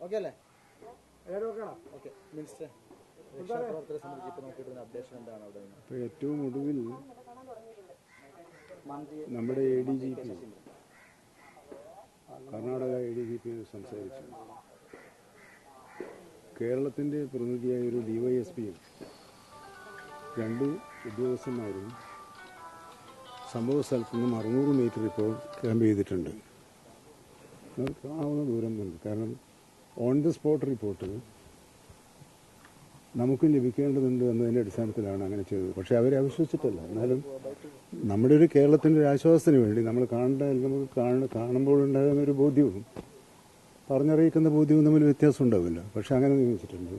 Okay അല്ലേ? എല്ലാവരും okay. Minister രക്ഷാപ്രവർത്തകരെ സംബന്ധിച്ച് ഇപ്പോൾ നോക്കിയിട്ടുള്ള അപ്ഡേഷൻ എന്താണ് അവിടെ ഇപ്പോൾ ഏറ്റവും ഒടുവിൽ നമ്മുടെ A D G P Karnataka A D G P സംസാരിച്ചു. കേരളത്തിന്റെ പ്രതിനിധിയായ ഒരു ഡിവൈഎസ്പിയും രണ്ട് ഉദ്യോഗസ്ഥന്മാരും സംഭവ സ്ഥലത്ത് നിന്നും അറുന്നൂറ് മീറ്റർ ഇപ്പോൾ ക്യാമ്പ് ചെയ്തിട്ടുണ്ട്. കാണാവുന്ന ദൂരം തന്നെ കാരണം ഓൺ ദി സ്പോട്ട് റിപ്പോർട്ട് നമുക്ക് ലഭിക്കേണ്ടതുണ്ട് എന്നതിന്റെ അടിസ്ഥാനത്തിലാണ് അങ്ങനെ ചെയ്തത്. പക്ഷേ അവരെ അവിശ്വസിച്ചിട്ടല്ല. എന്നാലും നമ്മുടെ ഒരു കേരളത്തിന്റെ ഒരു ആശ്വാസത്തിന് വേണ്ടി നമ്മൾ കാണേണ്ട നമുക്ക് കാണ കാണുമ്പോഴുണ്ടാകുന്ന ഒരു ബോധ്യവും പറഞ്ഞറിയിക്കുന്ന ബോധ്യവും തമ്മിൽ വ്യത്യാസം ഉണ്ടാവില്ല. പക്ഷെ അങ്ങനെ നിയമിച്ചിട്ടുണ്ട്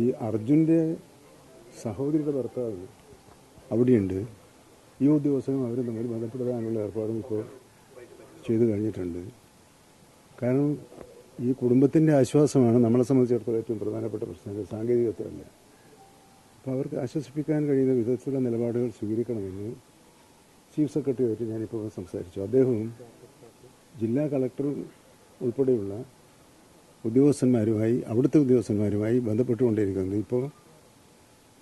ഈ അർജുന്റെ സഹോദരിയുടെ ഭർത്താവ് അവിടെയുണ്ട്. ഈ ഉദ്യോഗസ്ഥനും അവരും തമ്മിൽ ബന്ധപ്പെടുത്താനുള്ള ഏർപ്പാടും ഇപ്പോൾ ചെയ്തു കഴിഞ്ഞിട്ടുണ്ട്. കാരണം ഈ കുടുംബത്തിന്റെ ആശ്വാസമാണ് നമ്മളെ സംബന്ധിച്ചിടത്തോളം ഏറ്റവും പ്രധാനപ്പെട്ട പ്രശ്നം സാങ്കേതികത്വമല്ല. അപ്പോൾ അവർക്ക് ആശ്വസിപ്പിക്കാൻ കഴിയുന്ന വിധത്തിലുള്ള നിലപാടുകൾ സ്വീകരിക്കണമെന്ന് ചീഫ് സെക്രട്ടറിയായിട്ട് ഞാനിപ്പോൾ സംസാരിച്ചു. അദ്ദേഹവും ജില്ലാ കളക്ടർ ഉൾപ്പെടെയുള്ള ഉദ്യോഗസ്ഥന്മാരുമായി അവിടുത്തെ ഉദ്യോഗസ്ഥന്മാരുമായി ബന്ധപ്പെട്ടുകൊണ്ടിരിക്കുന്നത് ഇപ്പോൾ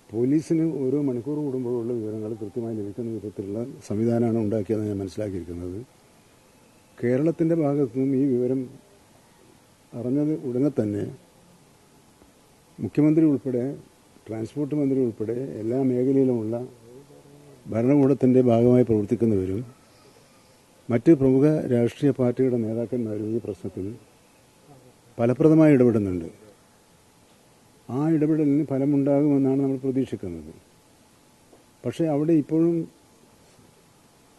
പോലീസിന് ഓരോ മണിക്കൂർ കൂടുമ്പോഴുള്ള വിവരങ്ങൾ കൃത്യമായി ലഭിക്കുന്ന വിധത്തിലുള്ള സംവിധാനമാണ് ഉണ്ടാക്കിയതെന്ന് ഞാൻ മനസ്സിലാക്കിയിരിക്കുന്നത്. കേരളത്തിന്റെ ഭാഗത്തു നിന്നും ഈ വിവരം അറിഞ്ഞത് ഉടനെ തന്നെ മുഖ്യമന്ത്രി ഉൾപ്പെടെ ട്രാൻസ്പോർട്ട് മന്ത്രി ഉൾപ്പെടെ എല്ലാ മേഖലയിലുമുള്ള ഭരണകൂടത്തിന്റെ ഭാഗമായി പ്രവർത്തിക്കുന്നവരും മറ്റ് പ്രമുഖ രാഷ്ട്രീയ പാർട്ടിയുടെ നേതാക്കന്മാരും ഈ പ്രശ്നത്തിൽ ഫലപ്രദമായി ഇടപെടുന്നുണ്ട്. ആ ഇടപെടലിന് ഫലമുണ്ടാകുമെന്നാണ് നമ്മൾ പ്രതീക്ഷിക്കുന്നത്. പക്ഷേ അവിടെ ഇപ്പോഴും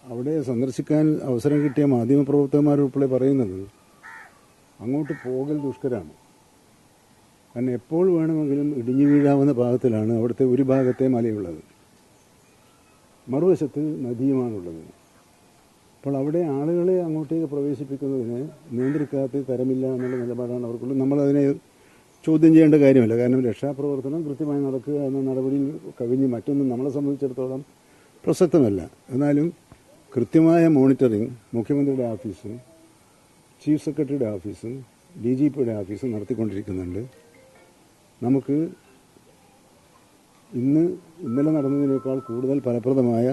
അവിടെ സന്ദർശിക്കാൻ അവസരം കിട്ടിയ മാധ്യമപ്രവർത്തകന്മാരുൾപ്പെടെ പറയുന്നത് അങ്ങോട്ട് പോകൽ ദുഷ്കരമാണ്. കാരണം എപ്പോൾ വേണമെങ്കിലും ഇടിഞ്ഞു വീഴാവുന്ന ഭാഗത്തിലാണ് അവിടുത്തെ ഒരു ഭാഗത്തെ മലയുള്ളത്. മറുവശത്ത് നദിയുമാണുള്ളത്. അപ്പോൾ അവിടെ ആളുകളെ അങ്ങോട്ടേക്ക് പ്രവേശിപ്പിക്കുന്നതിന് നിയന്ത്രിക്കാത്ത തരമില്ല എന്നുള്ള നിലപാടാണ് അവർക്കുള്ളത്. നമ്മളതിനെ ചോദ്യം ചെയ്യേണ്ട കാര്യമല്ല. കാരണം രക്ഷാപ്രവർത്തനം കൃത്യമായി നടക്കുക എന്ന നടപടിയിൽ കവിഞ്ഞ് മറ്റൊന്നും നമ്മളെ സംബന്ധിച്ചിടത്തോളം പ്രസക്തമല്ല. എന്നാലും കൃത്യമായ മോണിറ്ററിംഗ് മുഖ്യമന്ത്രിയുടെ ഓഫീസും ചീഫ് സെക്രട്ടറിയുടെ ഓഫീസും ഡി ജി പിയുടെ ഓഫീസും നടത്തിക്കൊണ്ടിരിക്കുന്നുണ്ട്. നമുക്ക് ഇന്ന് ഇന്നലെ നടന്നതിനേക്കാൾ കൂടുതൽ ഫലപ്രദമായ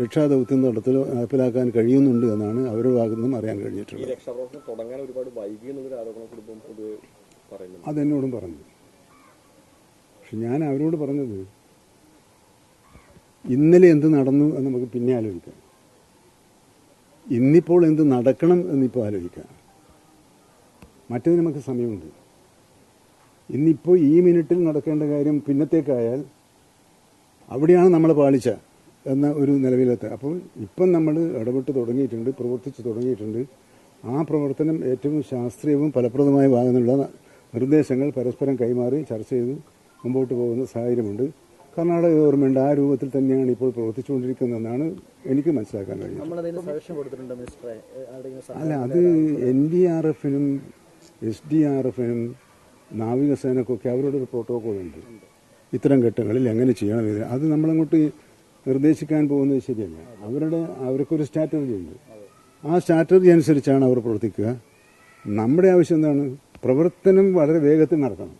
രക്ഷാദൗത്യം നടത്തൽ നടപ്പിലാക്കാൻ കഴിയുന്നുണ്ട് എന്നാണ് അവരുടെ ഭാഗത്തുനിന്നും അറിയാൻ കഴിഞ്ഞിട്ടുള്ളത്. അതെന്നോടും പറഞ്ഞു. പക്ഷെ ഞാൻ അവരോട് പറഞ്ഞത് ഇന്നലെ എന്ത് നടന്നു എന്ന് നമുക്ക് പിന്നെ ആലോചിക്കാം. ഇന്നിപ്പോൾ എന്ത് നടക്കണം എന്നിപ്പോൾ ആലോചിക്കാം. മറ്റേത് നമുക്ക് സമയമുണ്ട്. ഇന്നിപ്പോൾ ഈ മിനിറ്റിൽ നടക്കേണ്ട കാര്യം പിന്നത്തേക്കായാൽ അവിടെയാണ് നമ്മൾ പാളിച്ച എന്ന ഒരു നിലവിലെത്തുക അപ്പോൾ ഇപ്പം നമ്മൾ ഇടപെട്ട് തുടങ്ങിയിട്ടുണ്ട് പ്രവർത്തിച്ച് തുടങ്ങിയിട്ടുണ്ട്. ആ പ്രവർത്തനം ഏറ്റവും ശാസ്ത്രീയവും ഫലപ്രദമായ ഭാഗങ്ങളുള്ള നിർദ്ദേശങ്ങൾ പരസ്പരം കൈമാറി ചർച്ച ചെയ്ത് മുമ്പോട്ട് പോകുന്ന സാഹചര്യമുണ്ട്. കർണാടക ഗവൺമെന്റ് ആ രൂപത്തിൽ തന്നെയാണ് ഇപ്പോൾ പ്രവർത്തിച്ചുകൊണ്ടിരിക്കുന്നതെന്നാണ് എനിക്ക് മനസ്സിലാക്കാൻ കഴിയുന്നത്. അല്ല അത് എൻ ഡി ആർ എഫിനും എസ് ഡി ആർ എഫിനും നാവികസേനക്കൊക്കെ അവരുടെ ഒരു പ്രോട്ടോകോൾ ഉണ്ട്. ഇത്തരം ഘട്ടങ്ങളിൽ എങ്ങനെ ചെയ്യണം ഇത്? അത് നമ്മളങ്ങോട്ട് നിർദ്ദേശിക്കാൻ പോകുന്നത് ശരിയല്ല. അവരുടെ അവർക്കൊരു സ്ട്രാറ്റജി ഉണ്ട്. ആ സ്ട്രാറ്റജി അനുസരിച്ചാണ് അവർ പ്രവർത്തിക്കുക. നമ്മുടെ ആവശ്യം എന്താണ്? പ്രവർത്തനം വളരെ വേഗത്തിൽ നടത്തണം.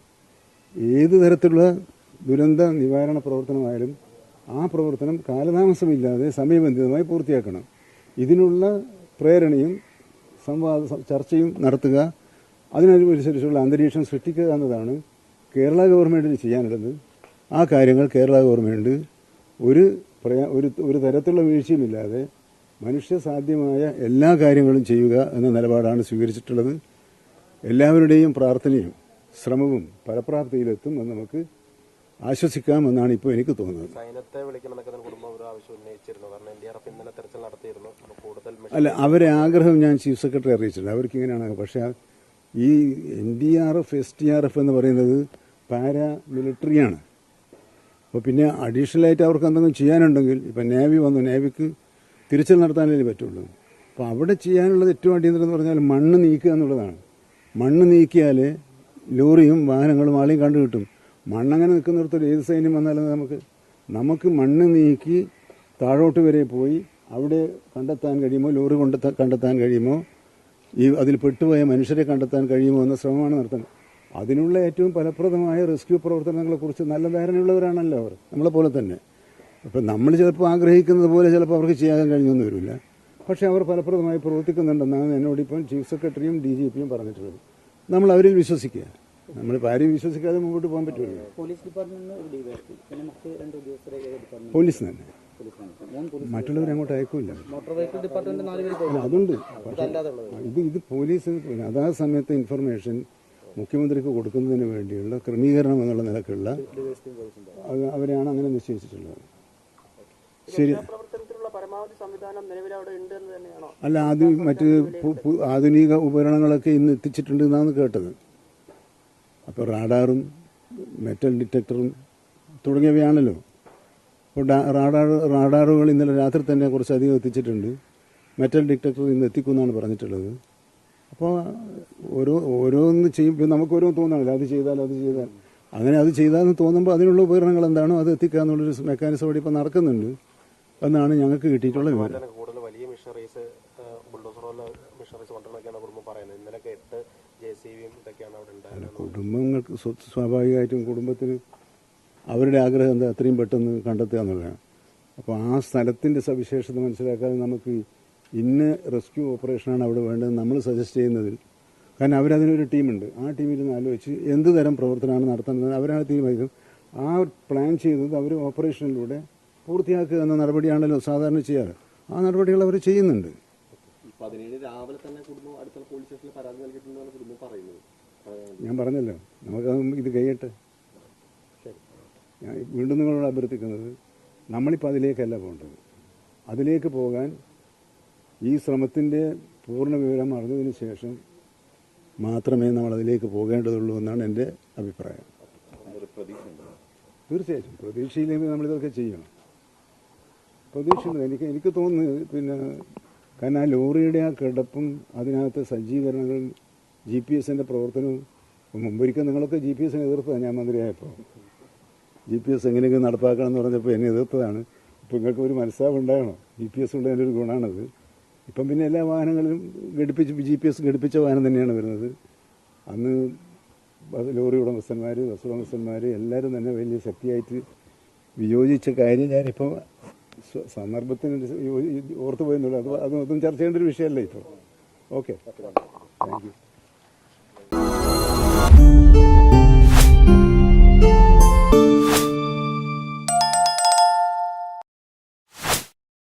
ഏത് തരത്തിലുള്ള ദുരന്ത നിവാരണ പ്രവർത്തനമായാലും ആ പ്രവർത്തനം കാലതാമസമില്ലാതെ സമയബന്ധിതമായി പൂർത്തിയാക്കണം. ഇതിനുള്ള പ്രേരണയും സംവാദ ചർച്ചയും നടത്തുക അതിനനുസരിച്ചുള്ള അന്തരീക്ഷം സൃഷ്ടിക്കുക എന്നതാണ് കേരള ഗവൺമെന്റിന് ചെയ്യാനുള്ളത്. ആ കാര്യങ്ങൾ കേരള ഗവൺമെന്റ് ഒരു ഒരു ഒരു തരത്തിലുള്ള വീഴ്ചയുമില്ലാതെ മനുഷ്യസാധ്യമായ എല്ലാ കാര്യങ്ങളും ചെയ്യുക എന്ന നിലപാടാണ് സ്വീകരിച്ചിട്ടുള്ളത്. എല്ലാവരുടെയും പ്രാർത്ഥനയും ശ്രമവും ഫലപ്രാപ്തിയിലെത്തും എന്ന് നമുക്ക് ആശ്വസിക്കാമെന്നാണ് ഇപ്പോൾ എനിക്ക് തോന്നുന്നത്. അല്ല അവരെ ആഗ്രഹം ഞാൻ ചീഫ് സെക്രട്ടറി അറിയിച്ചിട്ടുണ്ട്. അവർക്ക് ഇങ്ങനെയാണ്. പക്ഷേ ഈ N D R F S T R F എന്ന് പറയുന്നത് പാരാ മിലിറ്ററിയാണ് അപ്പോൾ പിന്നെ അഡീഷണലായിട്ട് അവർക്ക് എന്തെങ്കിലും ചെയ്യാനുണ്ടെങ്കിൽ ഇപ്പം നേവി വന്നു. നേവിക്ക് തിരിച്ചൽ നടത്താനല്ലേ പറ്റുള്ളൂ. അപ്പോൾ അവിടെ ചെയ്യാനുള്ളത് ഏറ്റവും അടിയന്തരം എന്ന് പറഞ്ഞാൽ മണ്ണ് നീക്കുക എന്നുള്ളതാണ്. മണ്ണ് നീക്കിയാൽ ലോറിയും വാഹനങ്ങളും ആളെയും കണ്ടു കിട്ടും. മണ്ണങ്ങനെ നിൽക്കുന്നിടത്തോളം ഏത് സൈന്യം വന്നാലും നമുക്ക് നമുക്ക് മണ്ണ് നീക്കി താഴോട്ട് വരെ പോയി അവിടെ കണ്ടെത്താൻ കഴിയുമോ ലോറി കൊണ്ട് കണ്ടെത്താൻ കഴിയുമോ ഈ അതിൽ പെട്ടുപോയ മനുഷ്യരെ കണ്ടെത്താൻ കഴിയുമോ എന്ന ശ്രമമാണ് നടത്തുന്നത്. അതിനുള്ള ഏറ്റവും ഫലപ്രദമായ റെസ്ക്യൂ പ്രവർത്തനങ്ങളെക്കുറിച്ച് നല്ല ധാരണയുള്ളവരാണല്ലോ അവർ നമ്മളെപ്പോലെ തന്നെ. അപ്പം നമ്മൾ ചിലപ്പോൾ ആഗ്രഹിക്കുന്നത് പോലെ ചിലപ്പോൾ അവർക്ക് ചെയ്യാൻ കഴിഞ്ഞൊന്നും വരില്ല. പക്ഷേ അവർ ഫലപ്രദമായി പ്രവർത്തിക്കുന്നുണ്ടെന്നാണ് എന്നോട് ഇപ്പം ചീഫ് സെക്രട്ടറിയും ഡി ജി പിയും പറഞ്ഞിട്ടുള്ളത്. നമ്മൾ അവരിൽ വിശ്വസിക്കുക. നമ്മൾ ആരെയും വിശ്വസിക്കാതെ മുമ്പോട്ട് പോകാൻ പറ്റുമല്ലോ. പോലീസ് തന്നെ. മറ്റുള്ളവരെ അങ്ങോട്ട് അല്ല, അതുണ്ട്. ഇത് ഇത് പോലീസ് അതാ സമയത്ത് ഇൻഫർമേഷൻ മുഖ്യമന്ത്രിക്ക് കൊടുക്കുന്നതിന് വേണ്ടിയുള്ള ക്രമീകരണം എന്നുള്ള നിലക്കുള്ള അവരെയാണ് അങ്ങനെ നിശ്ചയിച്ചിട്ടുള്ളത്. ശരി. അല്ല അത് മറ്റ് ആധുനിക ഉപകരണങ്ങളൊക്കെ ഇന്ന് എത്തിച്ചിട്ടുണ്ട് എന്നാണ് കേട്ടത്. അപ്പോൾ റാഡാറും മെറ്റൽ ഡിറ്റക്ടറും തുടങ്ങിയവയാണല്ലോ. അപ്പോൾ റാഡാർ റാഡാറുകൾ ഇന്നലെ രാത്രി തന്നെ കുറച്ചധികം എത്തിച്ചിട്ടുണ്ട്. മെറ്റൽ ഡിറ്റക്ടർ ഇന്ന് എത്തിക്കുമെന്നാണ് പറഞ്ഞിട്ടുള്ളത്. അപ്പോൾ ഓരോ ഓരോന്ന് ചെയ്യുമ്പോൾ നമുക്ക് ഓരോ തോന്നണല്ലോ. അത് ചെയ്താൽ അത് ചെയ്താൽ. അങ്ങനെ അത് ചെയ്താൽ തോന്നുമ്പോൾ അതിനുള്ള ഉപകരണങ്ങൾ എന്താണോ അത് എത്തിക്കുക എന്നുള്ളൊരു മെക്കാനിസം ഇവിടെ ഇപ്പോൾ നടക്കുന്നുണ്ട്. എന്നാണ് ഞങ്ങൾക്ക് കിട്ടിയിട്ടുള്ള വിവരം. കൂടുതൽ വലിയ മിഷനറീസ് ബുൾഡോസറുള്ള മിഷനറീസ് കൊണ്ടുവന്നൊക്കെയാണ് കുടുംബം പറയുന്നത്. ഇന്നലെയൊക്കെ എട്ട് ജെ സി ബിയും ഇതൊക്കെയാണ് അവിടെ ഉണ്ടായിരുന്നത്. കുടുംബങ്ങൾക്ക് സ്വാഭാവികമായിട്ടും കുടുംബത്തിന് അവരുടെ ആഗ്രഹം എന്താ എത്രയും പെട്ടെന്ന് കണ്ടെത്തുക എന്നുള്ളതാണ്. അപ്പോൾ ആ സ്ഥലത്തിന്റെ സവിശേഷത മനസ്സിലാക്കാതെ നമുക്ക് ഇന്ന റെസ്ക്യൂ ഓപ്പറേഷനാണ് അവിടെ വേണ്ടത് നമ്മൾ സജസ്റ്റ് ചെയ്യുന്നതിൽ. കാരണം അവരതിനൊരു ടീമുണ്ട്. ആ ടീമിൽ നിന്ന് ആലോചിച്ച് എന്ത് തരം പ്രവർത്തനമാണ് നടത്തുന്നത് അവരാണ് തീരുമാനിക്കുന്നത്. ആ പ്ലാൻ ചെയ്തത് അവർ ഓപ്പറേഷനിലൂടെ പൂർത്തിയാക്കുക എന്ന നടപടിയാണല്ലോ സാധാരണ ചെയ്യാറ്. ആ നടപടികൾ അവർ ചെയ്യുന്നുണ്ട്. പതിനേഴ് രാവിലെ തന്നെ കുടുംബം അടുത്ത പോലീസ് സ്റ്റേഷനിൽ പരാതി നൽകിയിട്ടുണ്ടെന്നാണ് കുടുംബം പറയുന്നത്. ഞാൻ പറഞ്ഞല്ലോ നമുക്ക് ഇത് കഴിയട്ടെ. ഞാൻ വീണ്ടും നിങ്ങളോട് അഭ്യർത്ഥിക്കുന്നത് നമ്മളിപ്പോൾ അതിലേക്കല്ല പോകേണ്ടത്. അതിലേക്ക് പോകാൻ ഈ ശ്രമത്തിന്റെ പൂർണ വിവരം അറിഞ്ഞതിന് ശേഷം മാത്രമേ നമ്മൾ അതിലേക്ക് പോകേണ്ടതുള്ളൂ എന്നാണ് എന്റെ അഭിപ്രായം. തീർച്ചയായിട്ടും. പ്രതീക്ഷയില്ലെങ്കിൽ നമ്മളിതൊക്കെ ചെയ്യണം. പ്രതീക്ഷയുണ്ട്. എനിക്ക് എനിക്ക് തോന്നുന്നു പിന്നെ കാരണം ആ ലോറിയുടെ ആ കിടപ്പും അതിനകത്തെ സജ്ജീകരണങ്ങളും ജി പി എസിന്റെ പ്രവർത്തനവും മുമ്പൊരിക്കൽ നിങ്ങളൊക്കെ ജി പി എസിനെ എതിർത്തതാണ് ഞാൻ മന്ത്രിയായപ്പോൾ ജി പി എസ് എങ്ങനെയെങ്കിലും നടപ്പാക്കണം എന്ന് പറഞ്ഞപ്പോൾ എന്നെ എതിർത്തതാണ്. ഇപ്പം നിങ്ങൾക്ക് ഒരു മനസ്സാവ് ഉണ്ടാകണം ജി പി എസ് ഉള്ളതിന്റെ ഒരു ഗുണമാണത്. ഇപ്പം പിന്നെ എല്ലാ വാഹനങ്ങളിലും ഘടിപ്പിച്ച് ജി പി എസ് ഘടിപ്പിച്ച വാഹനം തന്നെയാണ് വരുന്നത്. അന്ന് ലോറി ഉടമസ്ഥന്മാർ ബസ് ഉടമസ്ഥന്മാർ എല്ലാവരും തന്നെ വലിയ ശക്തിയായിട്ട് വിയോജിച്ച കാര്യം ഞാനിപ്പോൾ സന്ദർഭത്തിന് ഓർത്തു പോയെന്നുള്ളൂ അത് അതൊന്നും ചർച്ച ചെയ്യേണ്ട ഒരു വിഷയമല്ലേ ഇപ്പോൾ ഓക്കെ. Thank you.